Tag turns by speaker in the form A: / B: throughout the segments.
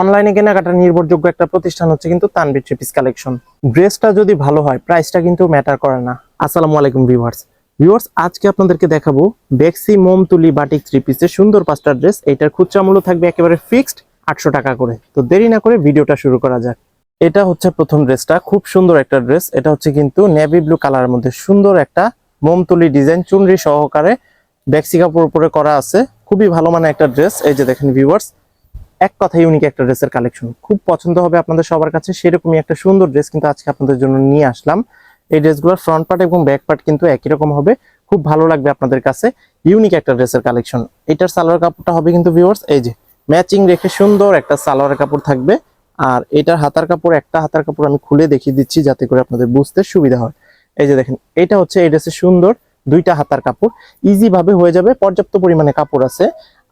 A: অনলাইনে কেনাকাটা নির্ভরযোগ্য একটা প্রতিষ্ঠান হচ্ছে কিন্তু তানবির থ্রি পিস কালেকশন ড্রেসটা যদি ভালো হয় প্রাইসটা কিন্তু ম্যাটার করে না। আসসালামু আলাইকুম ভিউয়ার্স ভিউয়ার্স আজকে আপনাদেরকে দেখাবো বেক্সি মোম তুলি বাটিক থ্রি পিসের সুন্দর পাঁচটা ড্রেস এটার খুচরা মূল্য থাকবে একেবারে ফিক্সড আটশো টাকা করে। তো দেরি না করে ভিডিওটা শুরু করা যাক। এটা হচ্ছে প্রথম ড্রেসটা খুব সুন্দর একটা ড্রেস এটা হচ্ছে কিন্তু নেভি ব্লু কালারের মধ্যে সুন্দর একটা মোমতুলি ডিজাইন চুনরি সহকারে বেক্সি কাপড় উপরে করা আছে। খুবই ভালো মানে একটা ড্রেস এই যে দেখেন ভিউয়ার্স এক কথা ইউনিক একটা ড্রেসের কালেকশন খুব পছন্দ হবে আপনাদের সবার কাছে, সেরকমই একটা সুন্দর ড্রেস কিন্তু আজকে আপনাদের জন্য নিয়ে আসলাম। এই ড্রেসগুলোর ফ্রন্ট পার্ট এবং ব্যাক পার্ট কিন্তু একই রকম হবে। খুব ভালো লাগবে আপনাদের কাছে ইউনিক একটা ড্রেসের কালেকশন এটার সালোয়ার কাপড়টা হবে কিন্তু ভিউয়ার্স এই যে ম্যাচিং রেখে সুন্দর একটা সালোয়ার কাপড় থাকবে। আর এটার হাতার কাপড়, একটা হাতার কাপড় আমি খুলে দেখিয়ে দিচ্ছি যাতে করে আপনাদের বুঝতে সুবিধা হয়। এই যে দেখেন, এটা হচ্ছে এই ড্রেসের সুন্দর দুইটা হাতার কাপড়। ইজি ভাবে হয়ে যাবে, পর্যাপ্ত পরিমাণে কাপড় আছে।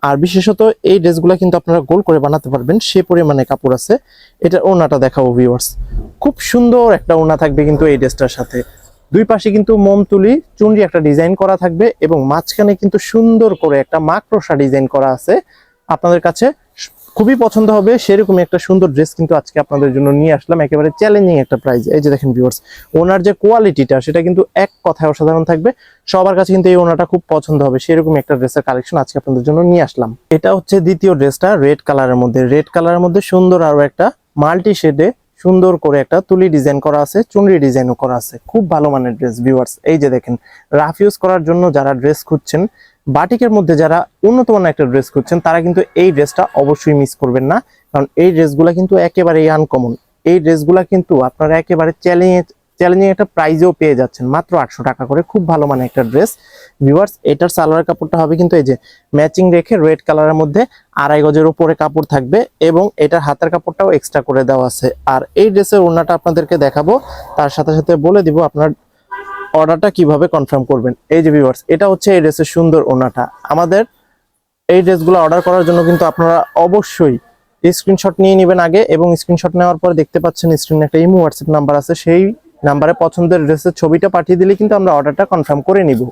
A: আর বিশেষত এই ড্রেসগুলো কিন্তু আপনারা গোল করে বানাতে পারবেন, সে পরিমাণে কাপড় আছে। এটা ওনাটা দেখাবো ভিউয়ার্স খুব সুন্দর একটা ওনা থাকবে কিন্তু এই ড্রেসটার সাথে। দুই পাশে কিন্তু মোম তুলি, চুনরি একটা ডিজাইন করা থাকবে এবং মাঝখানে কিন্তু সুন্দর করে একটা মাকড়সা ডিজাইন করা আছে। আপনাদের কাছে খুবই পছন্দ হবে, সেরকমই একটা সুন্দর ড্রেস কিন্তু আজকে আপনাদের জন্য নিয়ে আসলাম, একেবারে চ্যালেঞ্জিং একটা প্রাইস এই যে দেখেন ভিউয়ার্স ওনার যে কোয়ালিটিটা সেটা কিন্তু এক কথায় অসাধারণ থাকবে। সবার কাছে কিন্তু এই ওনাটা খুব পছন্দ হবে সেরকম একটা ড্রেসের কালেকশন আজকে আপনাদের জন্য নিয়ে আসলাম। এটা হচ্ছে দ্বিতীয় ড্রেসটা রেড কালারের মধ্যে। রেড কালারের মধ্যে সুন্দর আরও একটা মাল্টি শেডে সুন্দর করে একটা তুলি ডিজাইন করা আছে, চুনরি ডিজাইনও করা আছে। খুব ভালো মানের ড্রেস ভিউয়ার্স এই যে দেখেন রাফ ইউজ করার জন্য যারা ড্রেস খুঁজছেন বাটিকের মধ্যে যারা উন্নত একটা ড্রেস খুঁজছেন, তারা কিন্তু এই ড্রেসটা অবশ্যই মিস করবেন না। কারণ এই ড্রেসগুলো কিন্তু একেবারেই আনকমন এই ড্রেসগুলা কিন্তু আপনারা একেবারে চ্যালেঞ্জ চ্যালেঞ্জিং একটা প্রাইজেও পেয়ে যাচ্ছেন। মাত্র আটশো টাকা করে খুব ভালো মানে একটা ড্রেস ভিউয়ার্স এটার সালোয়ার কাপড়টা হবে কিন্তু এই যে ম্যাচিং রেখে রেড কালারের মধ্যে আড়াই গজের উপরে কাপড় থাকবে এবং এটার হাতের কাপড়টাও এক্সট্রা করে দেওয়া আছে। আর এই ড্রেসের ওড়নাটা আপনাদেরকে দেখাবো। তার সাথে সাথে বলে দিব আপনার অর্ডারটা কীভাবে কনফার্ম করবেন? এই যে ভিউয়ার্স এটা হচ্ছে এই ড্রেসের সুন্দর ওড়নাটা আমাদের এই ড্রেসগুলো অর্ডার করার জন্য কিন্তু আপনারা অবশ্যই স্ক্রিনশট নিয়ে নেবেন আগে এবং স্ক্রিনশট নেওয়ার পর দেখতে পাচ্ছেন স্ক্রিনে একটা ইমো হোয়াটসঅ্যাপ নাম্বার আছে। সেই নাম্বারে পছন্দের ড্রেসের ছবিটা পাঠিয়ে দিলে কিন্তু আমরা অর্ডারটা কনফার্ম করে নিব।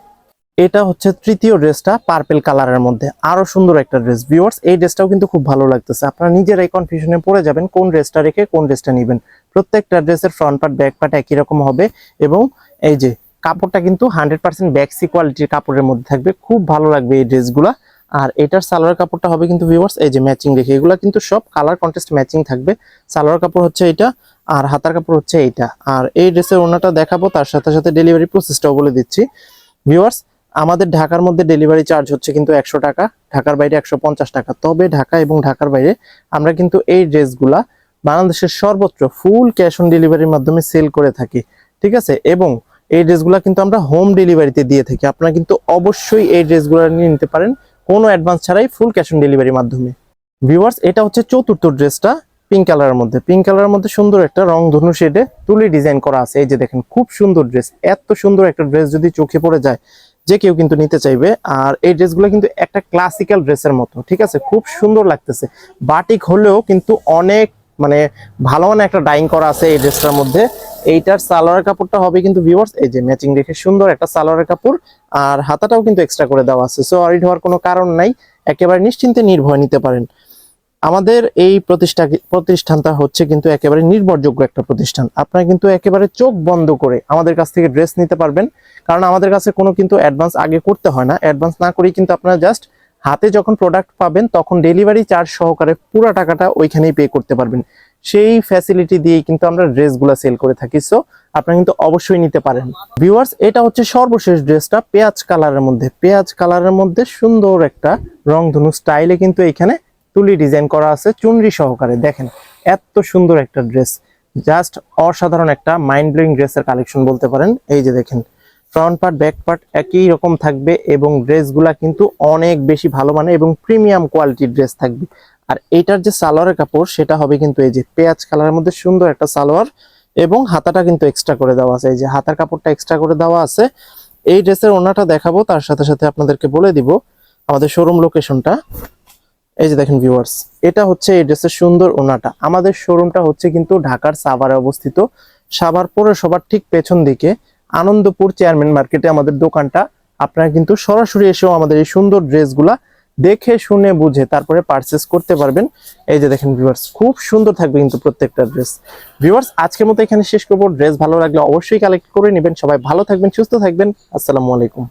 A: এটা হচ্ছে তৃতীয় ড্রেসটা পার্পেল কালারের মধ্যে। আরও সুন্দর একটা ড্রেস ভিউয়ার্স এই ড্রেসটাও কিন্তু খুব ভালো লাগতেছে। আপনারা নিজেরাই কনফিউশনে পড়ে যাবেন কোন ড্রেসটা রেখে কোন ড্রেসটা নেবেন। প্রত্যেকটা ড্রেসের ফ্রন্ট পার্ট ব্যাক পার্ট একই রকম হবে এবং এই যে কাপড়টা কিন্তু হান্ড্রেড পার্সেন্ট ব্যাক্সি কোয়ালিটির কাপড়ের মধ্যে থাকবে। খুব ভালো লাগবে এই ড্রেসগুলা। আর এটার সালোয়ার কাপড়টা হবে কিন্তু ভিউয়ার্স এই যে ম্যাচিং রেখে এগুলো কিন্তু সব কালার কন্টেস্ট ম্যাচিং থাকবে। সালোয়ার কাপড় হচ্ছে এটা, আর হাতার কাপড় হচ্ছে এইটা। আর এই ড্রেসের ওনাটা দেখাবো, তার সাথে সাথে ডেলিভারি প্রসেসটাও বলে দিচ্ছি। ভিউয়ার্স আমাদের ঢাকার মধ্যে ডেলিভারি চার্জ হচ্ছে কিন্তু একশো টাকা, ঢাকার বাইরে একশো পঞ্চাশ টাকা। তবে ঢাকা এবং ঢাকার বাইরে আমরা কিন্তু এই ড্রেসগুলা বাংলাদেশের সর্বত্র ফুল ক্যাশ অন ডেলিভারির মাধ্যমে সেল করে থাকি। ঠিক আছে? এবং এই ড্রেসগুলো কিন্তু আমরা হোম ডেলিভারিতে দিয়ে থাকি। আপনারা কিন্তু অবশ্যই এই ড্রেসগুলো নিয়ে নিতে পারেন। কোনো অ্যাডভান্স ছাড়াই ফুল ক্যাশ অন ডেলিভারির মাধ্যমে। ভিউয়ার্স, এটা হচ্ছে চতুর্থ ড্রেসটা, পিঙ্ক কালারের মধ্যে। পিঙ্ক কালারের মধ্যে সুন্দর একটা রং ধনু শেডে তুলি ডিজাইন করা আছে। এই যে দেখেন, খুব সুন্দর ড্রেস। এত সুন্দর একটা ড্রেস যদি চোখে পড়ে যায়, যে কেউ কিন্তু নিতে চাইবে। আর এই ড্রেসগুলো কিন্তু একটা ক্লাসিক্যাল ড্রেসের মতো, ঠিক আছে? খুব সুন্দর লাগতেছে। বাটিক হলেও কিন্তু অনেক মানে ভালো মানে একটা ডাইং করা আছে এই ড্রেসটার মধ্যে। এইটার সালোয়ার কাপড়টা হবে কিন্তু ভিউয়ার্স এই যে ম্যাচিং রেখে সুন্দর একটা সালোয়ারের কাপড়, আর হাতাটাও কিন্তু এক্সট্রা করে দেওয়া আছে। সো অরিড হওয়ার কোনো কারণ নাই, একেবারে নিশ্চিন্তে নির্ভয় নিতে পারেন। আমাদের এই প্রতিষ্ঠা, প্রতিষ্ঠানটা হচ্ছে কিন্তু একেবারে নির্ভরযোগ্য একটা প্রতিষ্ঠান। আপনারা কিন্তু একেবারে চোখ বন্ধ করে আমাদের কাছ থেকে ড্রেস নিতে পারবেন, কারণ আমাদের কাছে কোনো কিন্তু অ্যাডভান্স আগে করতে হয় না। অ্যাডভান্স না করেই কিন্তু আপনারা জাস্ট হাতে যখন প্রোডাক্ট পাবেন, তখন ডেলিভারি চার্জ সহকারে পুরো টাকাটা ওইখানেই পে করতে পারবেন। সেই ফ্যাসিলিটি দিয়ে কিন্তু আমরা ড্রেসগুলো সেল করে থাকি। সো আপনারা কিন্তু অবশ্যই নিতে পারেন। ভিউয়ার্স এটা হচ্ছে সর্বশেষ ড্রেসটা, পেঁয়াজ কালারের মধ্যে। পেঁয়াজ কালারের মধ্যে সুন্দর একটা রংধনু স্টাইলে কিন্তু এখানে তুলি ডিজাইন করা আছে, চুনরি সহকারে। দেখেন, এত সুন্দর একটা ড্রেস। জাস্ট অসাধারণ একটা মাইন্ড ব্লোয়িং ড্রেসের কালেকশন বলতে পারেন। এই যে দেখেন ফ্রন্ট পার্ট ব্যাক পার্ট একই রকম থাকবে এবং ড্রেসগুলা কিন্তু অনেক বেশি ভালো মানে এবং প্রিমিয়াম কোয়ালিটির ড্রেস থাকবে। আর এইটার যে সালোয়ারের কাপড়, সেটা হবে কিন্তু এই যে পেঁয়াজ কালারের মধ্যে সুন্দর একটা সালোয়ার এবং হাতাটা কিন্তু এক্সট্রা করে দেওয়া আছে। এই যে হাতার কাপড়টা এক্সট্রা করে দেওয়া আছে। এই ড্রেসের ওনাটা দেখাবো, তার সাথে সাথে আপনাদেরকে বলে দিব আমাদের শোরুম লোকেশনটা এই যে দেখেন ভিউয়ার্স এটা হচ্ছে এই ড্রেসের সুন্দর ওনাটা আমাদের শোরুমটা হচ্ছে কিন্তু ঢাকার সাভারে অবস্থিত। সাভার পৌরসভার ঠিক পেছন দিকে আনন্দপুর চেয়ারম্যান মার্কেটে আমাদের দোকানটা। আপনারা কিন্তু সরাসরি এসেও আমাদের এই সুন্দর ড্রেসগুলা দেখে, শুনে, বুঝে তারপরে পারচেস করতে পারবেন। এই যে দেখেন ভিউয়ার্স খুব সুন্দর থাকবে কিন্তু প্রত্যেকটা ড্রেস ভিউয়ার্স আজকের মতো এখানে শেষ করব। ড্রেস ভালো লাগলে অবশ্যই কালেক্ট করে নেবেন। সবাই ভালো থাকবেন, সুস্থ থাকবেন। আসসালামু আলাইকুম।